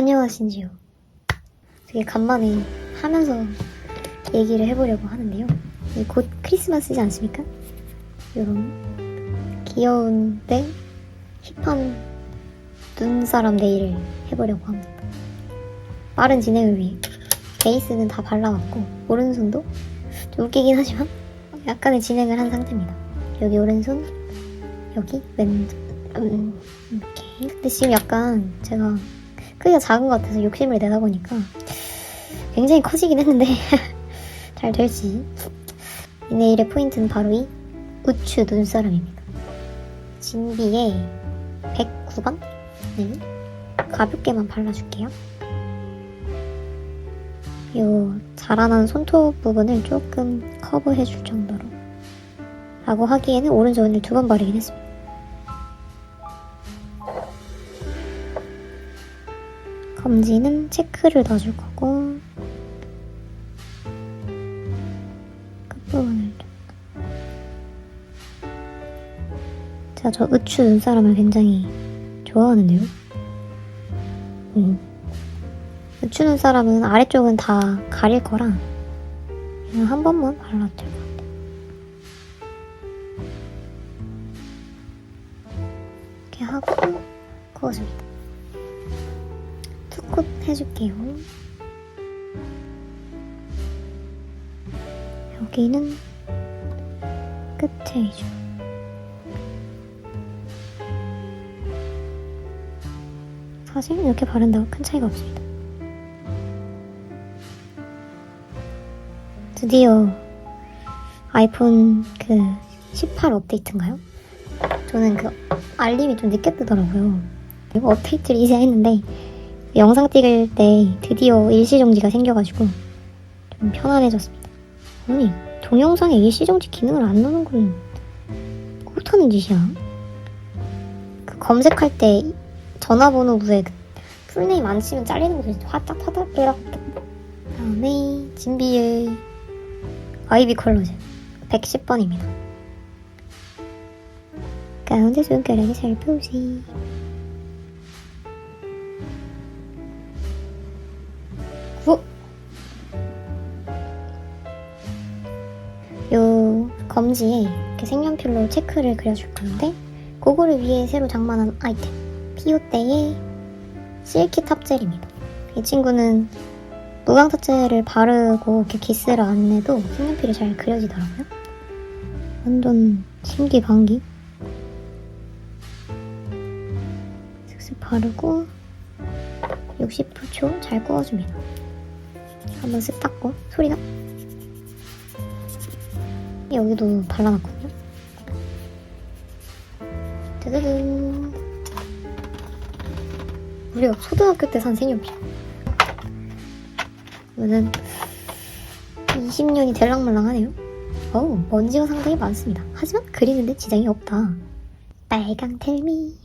안녕하신지요. 되게 간만에 하면서 얘기를 해보려고 하는데요. 이곧 크리스마스지 않습니까? 이런 귀여운데 힙한 눈사람 네일을 해보려고 합니다. 빠른 진행을 위해 베이스는 다 발라왔고 오른손도 좀 웃기긴 하지만 약간의 진행을 한 상태입니다. 여기 오른손, 여기 왼손 음, 이렇게. 근데 지금 약간 제가 크기가 작은 것 같아서 욕심을 내다 보니까 굉장히 커지긴 했는데 잘 될지. 이 네일의 포인트는 바로 이 우추 눈사람입니다. 진비의 109번? 네. 가볍게만 발라줄게요. 요 자라난 손톱 부분을 조금 커버해줄 정도로 라고 하기에는 오른손을 두 번 바르긴 했습니다 검지는 체크를 넣어줄 거고 끝부분을 좀. 제가 저 우추 눈사람을 굉장히 좋아하는데요? 음. 우추 눈사람은 아래쪽은 다 가릴 거라 그냥 한 번만 발라도 될것 같아요 여기는 끝에 해줘. 사실 이렇게 바른다고 큰 차이가 없습니다. 드디어 아이폰 그 18 업데이트인가요? 저는 그 알림이 좀 늦게 뜨더라고요. 이거 업데이트를 이제 했는데 영상 찍을 때 드디어 일시정지가 생겨가지고 좀 편안해졌습니다. 아니 동영상에 일시정지 기능을 안 넣는 건 못하는 짓이야. 그 검색할 때 전화번호 부에 그 풀네임 안 치면 잘리는 거 화딱 화딱 이라고 다음에 진비의 아이비 컬러즈 110번입니다. 가운데 손가락에 살펴보세요. 검지에 이렇게 색연필로 체크를 그려줄 건데 그거를 위해 새로 장만한 아이템 피오떼의 실키 탑젤입니다. 이 친구는 무광 탑젤을 바르고 이렇게 기스를 안 내도 색연필이 잘 그려지더라고요. 완전 신기반기. 슥슥 바르고 60초 잘 구워줍니다. 한번 쓱 닦고 소리가 여기도 발라놨거든요. 짜자잔 우리가 초등학교 때 산 색연필 이거는 20년이 될랑말랑하네요. 어우 먼지가 상당히 많습니다. 하지만 그리는데 지장이 없다. 빨강 텔미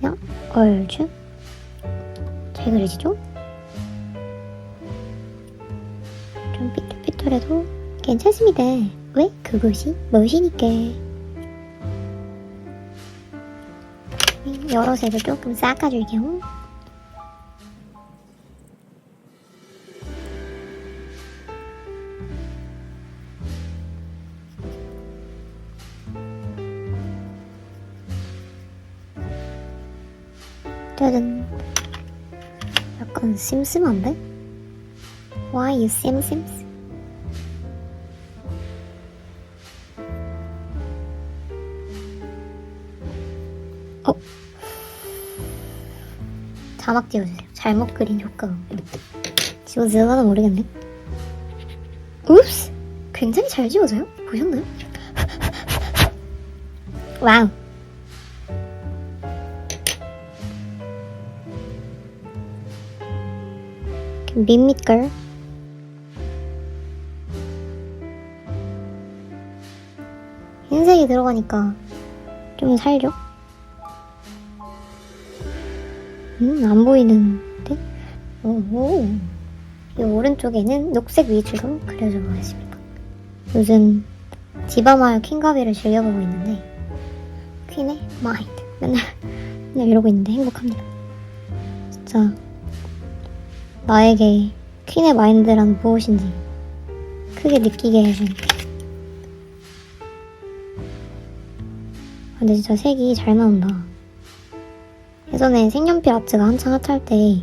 그냥 얼추 잘 그려지죠? 좀 삐뚤삐뚤해도 괜찮습니다. 왜? 그것이 멋이니까. 여러 색을 조금 닦아줄게요. 약간 씀씀한데? Why you 씀씀스? 어? 자막 띄워주세요. 잘못 그린 효과. 지워지려나 모르겠네. 읍스! 굉장히 잘 지워져요? 보셨나요? 와우. 밋밋걸 흰색이 들어가니까 좀 살죠? 음, 안 보이는데? 오호. 이 오른쪽에는 녹색 위주로 그려줘 보겠습니다. 요즘 디바마요 킹가비를 즐겨보고 있는데 퀸의 마인드 맨날 맨날 이러고 있는데 행복합니다. 진짜 나에게 퀸의 마인드란 무엇인지 크게 느끼게 해준 아, 근데 진짜 색이 잘 나온다. 예전에 색연필 아트가 한창 핫할 때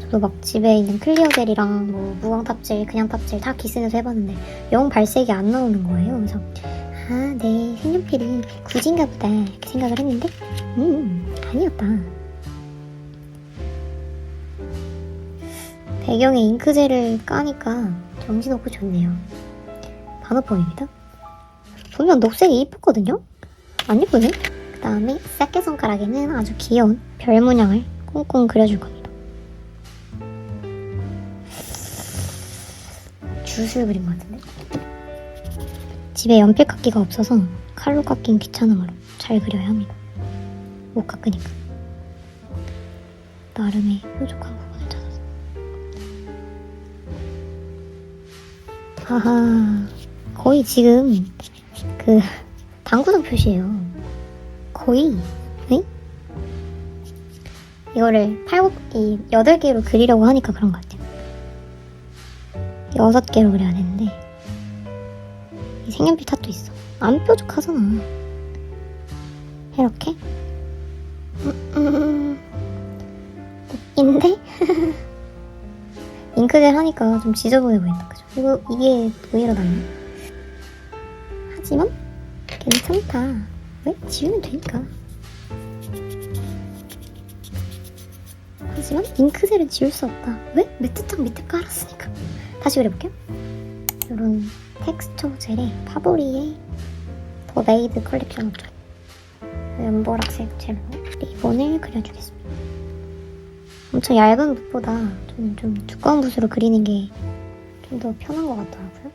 저도 막 집에 있는 클리어 젤이랑 뭐 무광 탑질, 그냥 탑질 다 기스내서 해봤는데 영 발색이 안 나오는 거예요. 그래서 아, 내 색연필이 굳인가 보다 이렇게 생각을 했는데 음, 아니었다. 배경에 잉크젤을 까니까 정신없고 좋네요. 단어법입니다. 분명 녹색이 이뻤거든요? 안 예쁘네? 그 다음에 새끼 손가락에는 아주 귀여운 별 문양을 꽁꽁 그려줄 겁니다. 줄 그린 것 같은데? 집에 연필 깎기가 없어서 칼로 깎긴 귀찮음으로 잘 그려야 합니다. 못 깎으니까. 나름의 뾰족한 하하, 거의 지금 그 당구장 표시예요. 거의, 네? 이거를 8, 이 8개로 그리려고 하니까 그런 것 같아요. 6개로 그려야 되는데, 이 색연필 탓도 있어. 안 뾰족하잖아. 이렇게? 음, 음, 잉크젤 하니까 좀 지저분해 보인다, 그죠? 이거, 이게 의외로 낫네. 하지만, 괜찮다. 왜? 지우면 되니까. 하지만 잉크젤은 지울 수 없다. 왜? 매트창 밑에 깔았으니까. 다시 그려볼게요. 이런 텍스처 젤에 파보리의 더 메이드 컬렉션 없죠. 연보라색 젤로 리본을 그려주겠습니다. 엄청 얇은 붓보다 좀, 좀 두꺼운 붓으로 그리는 게 좀 더 편한 것 같더라고요.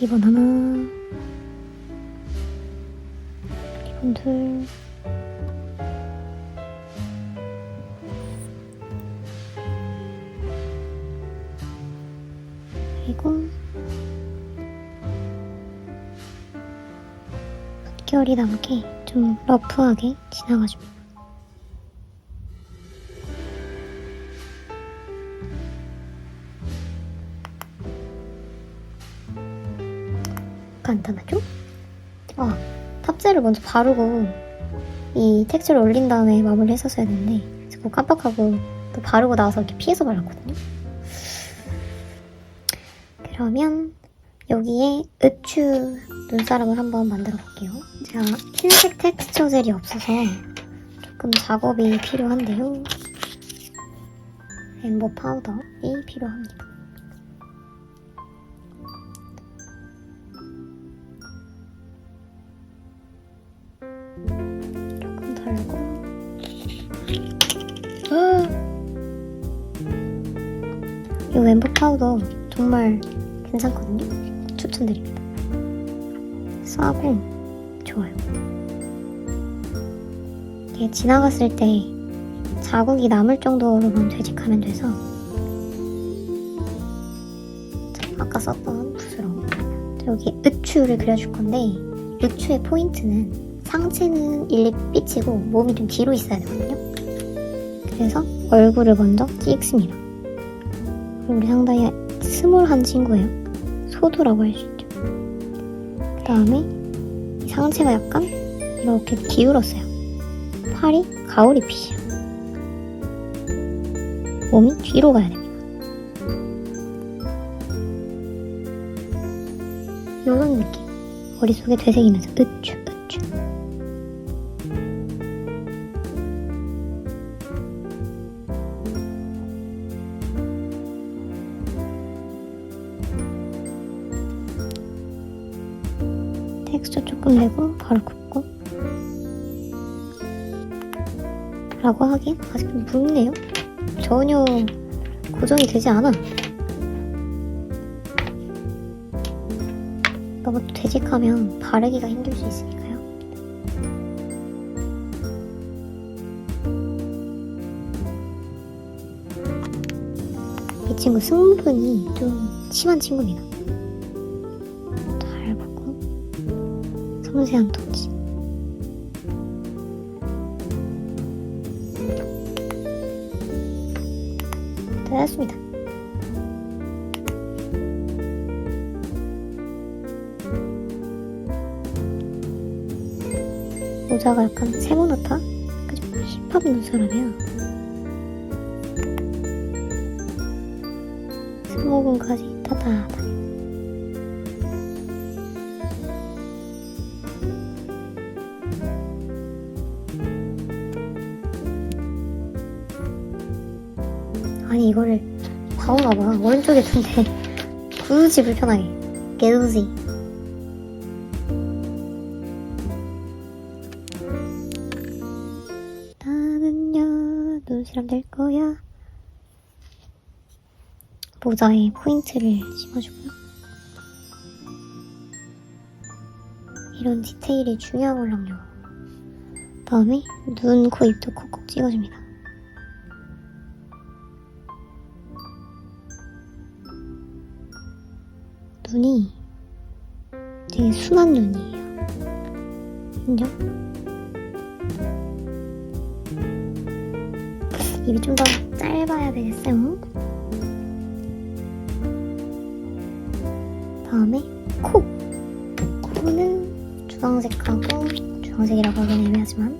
리본 하나, 리본 둘, 그리고 붓결이 남게 좀 러프하게 지나가줍니다. 간단하죠? 아, 탑재를 먼저 바르고 이 텍스처를 올린 다음에 마무리 했었어야 되는데 그거 깜빡하고 또 바르고 나와서 이렇게 피해서 발랐거든요. 그러면 여기에 으추 눈사람을 한번 만들어 볼게요. 제가 흰색 텍스처 젤이 없어서 조금 작업이 필요한데요. 엠버 파우더이 필요합니다. 조금 덜고 아! 이 엠버 파우더 정말 괜찮거든요. 추천드립니다. 싸고 좋아요. 이게 지나갔을 때 자국이 남을 정도로만 되직하면 돼서 자, 아까 썼던 붓으로 자, 여기 으추를 그려줄 건데 으추의 포인트는 상체는 일리 삐치고 몸이 좀 뒤로 있어야 되거든요. 그래서 얼굴을 먼저 찍습니다. 우리 상당히 스몰한 친구예요. 소두라고 할 수 있죠. 그 다음에 상체가 약간 이렇게 기울었어요. 팔이 가오리 핏이에요. 몸이 뒤로 가야 됩니다. 이런 느낌. 머릿속에 되새기면서 으추, 텍스처 조금 내고 바로 굽고. 라고 하기엔 아직 좀 묽네요. 전혀 고정이 되지 않아. 너무 되직하면 바르기가 힘들 수 있으니까요. 이 친구 승분이 좀 심한 친구입니다 터치. 됐습니다. 모자가 약간 세모나타? 그죠? 힙합 눈사람이야. 스모근까지 따다다. 오른쪽에 둔데 굳이 불편하게. 개우지. 나는요 눈사람 될 거야. 모자에 포인트를 심어주고요. 이런 디테일이 중요하걸랑요. 다음에 눈, 코, 입도 콕콕 찍어줍니다 눈이 되게 순한 눈이에요. 인정? 입이 좀 더 짧아야 되겠어요. 다음에 코. 코는 주황색하고 주황색이라고 하긴 애매하지만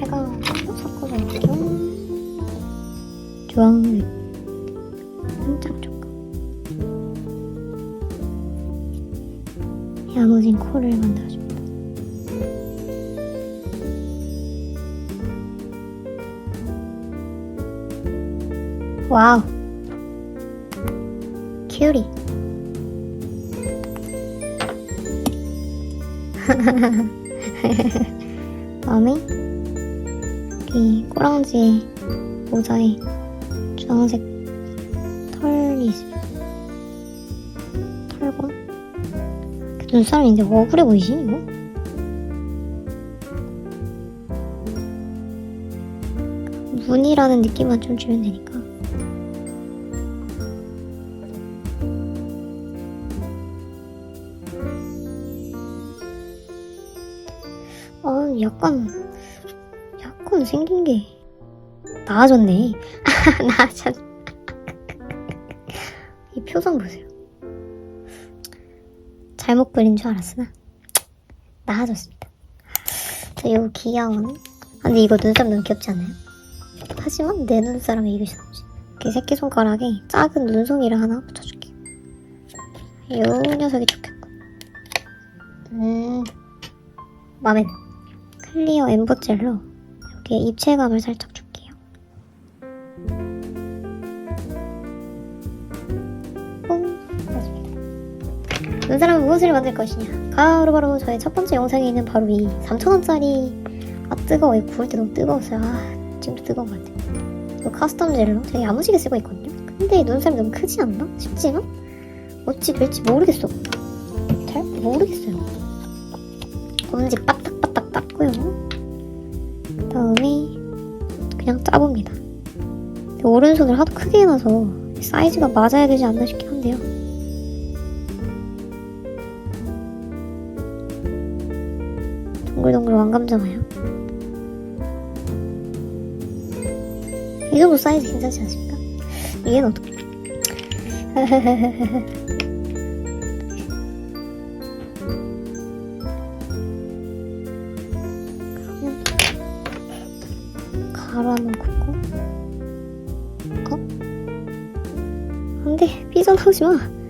빨강하고 섞어서 할게요. 주황 야무진 코를 만들어줍니다. 와우. 큐리. 다음에 여기 꼬랑지에 모자에 주황색 털이 있습니 눈사람이 이제 억울해 보이지 이거? 문이라는 느낌만 좀 주면 되니까. 아 약간 약간 생긴 게 나아졌네. 나아졌 이 표정 보세요 잘못 그린 줄 알았으나 나아졌습니다. 자, 요 귀여운 아, 근데 이거 눈썹 너무 귀엽지 않아요? 하지만 내 눈사람이 이길 수 없지. 이렇게 새끼손가락에 작은 눈송이를 하나 붙여줄게요. 요 녀석이 좋겠고. 음, 마음에 드 클리어 엠보젤로 여기에 입체감을 살짝 그렇습니다. 눈사람은 무엇을 만들 것이냐? 바로 바로 저의 첫 번째 영상에 있는 바로 이 3,000원짜리. 아 뜨거워 이거 구울 때 너무 뜨거웠어요. 아 지금도 뜨거운 것 같아 이거 카스텀 젤로 되게 야무지게 쓰고 있거든요. 근데 이 눈살이 너무 크지 않나? 싶지만 어찌 될지 모르겠어. 잘 모르겠어요. 검지 빠딱빠딱 닦고요. 다음에 그냥 짜봅니다. 오른손을 하도 크게 해놔서 사이즈가 맞아야 되지 않나 싶긴 한데요 동글동글 왕감자마요 이 정도 사이즈 괜찮지 않습니까? 얘는 어떻게? 가루 한번 긋고 어? 안돼 삐져나오지 마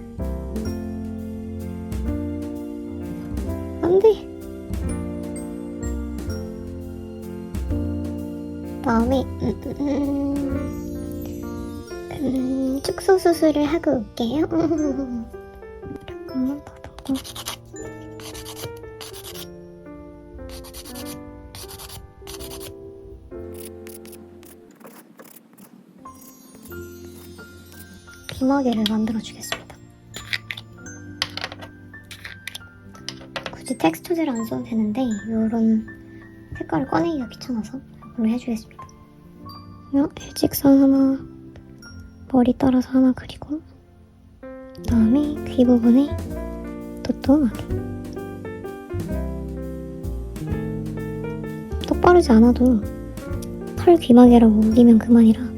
다음에 음, 음, 음, 축소 수술을 하고 올게요. 잠깐만 더 넣고. 비마개를 만들어 주겠습니다. 굳이 텍스처제를 안 써도 되는데 이런 색깔을 꺼내기가 귀찮아서 이 걸로 해주겠습니다. 그러면 일직선 하나 머리 따라서 하나 그리고 그다음에 귀 부분에 도톰하게 빠르지 않아도 털 귀마개라고 우기면 그만이라.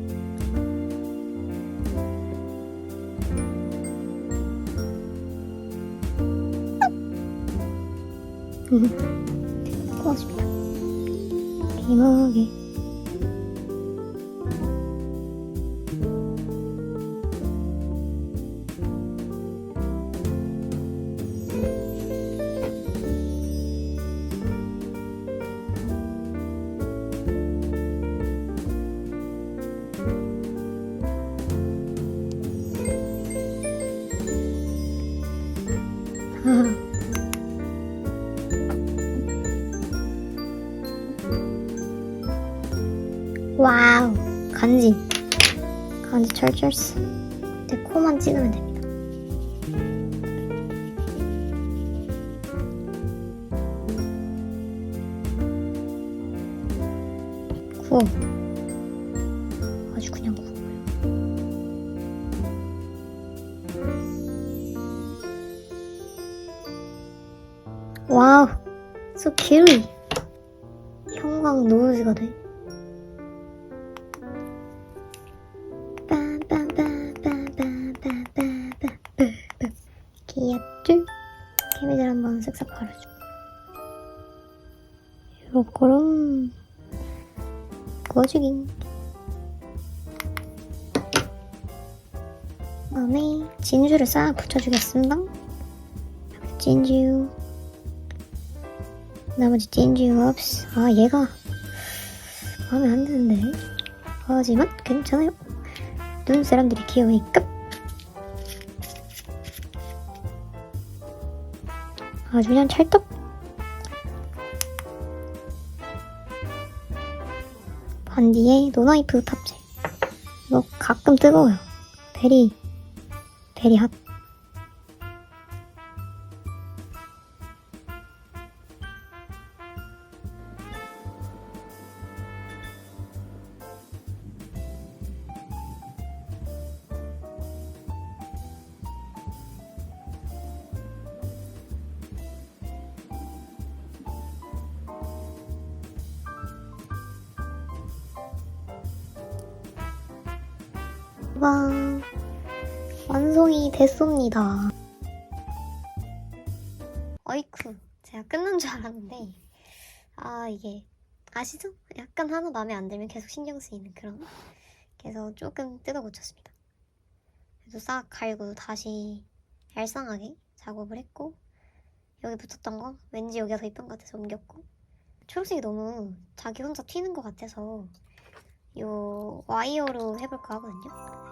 きも。 철철스 내 코만 찍으면 됩니다. 구워. 아주 그냥 구워버려 와우. So cute. 형광 노즈가 돼 요거랑 구워주기 다음에 진주를 싹 붙여주겠습니다. 진주. 나머지 진주 없어 아 얘가 마음에 안 드는데. 하지만 괜찮아요. 눈 사람들이 귀여우니까. 아주 그냥 찰떡 반디에 노나이프 탑재. 이거 가끔 뜨거워요. 베리 베리 핫 와 완성이 됐습니다. 어이쿠 제가 끝난 줄 알았는데 아 이게 아시죠? 약간 하나 마음에 안 들면 계속 신경 쓰이는 그런? 그래서 조금 뜯어 고쳤습니다. 그래서 싹 갈고 다시 얄쌍하게 작업을 했고 여기 붙었던 거 왠지 여기가 더 이쁜 것 같아서 옮겼고 초록색이 너무 자기 혼자 튀는 것 같아서 요 와이어로 해볼까 하거든요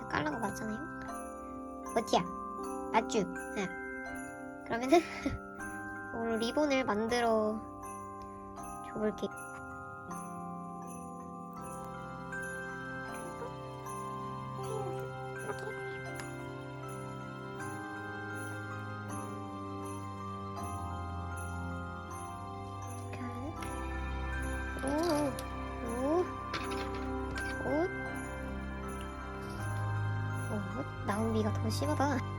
깔라가 맞잖아요 어디야? 맞쥬? 네. 그러면은 이걸로 리본을 만들어 줘볼게요 나온비가 더 심하다.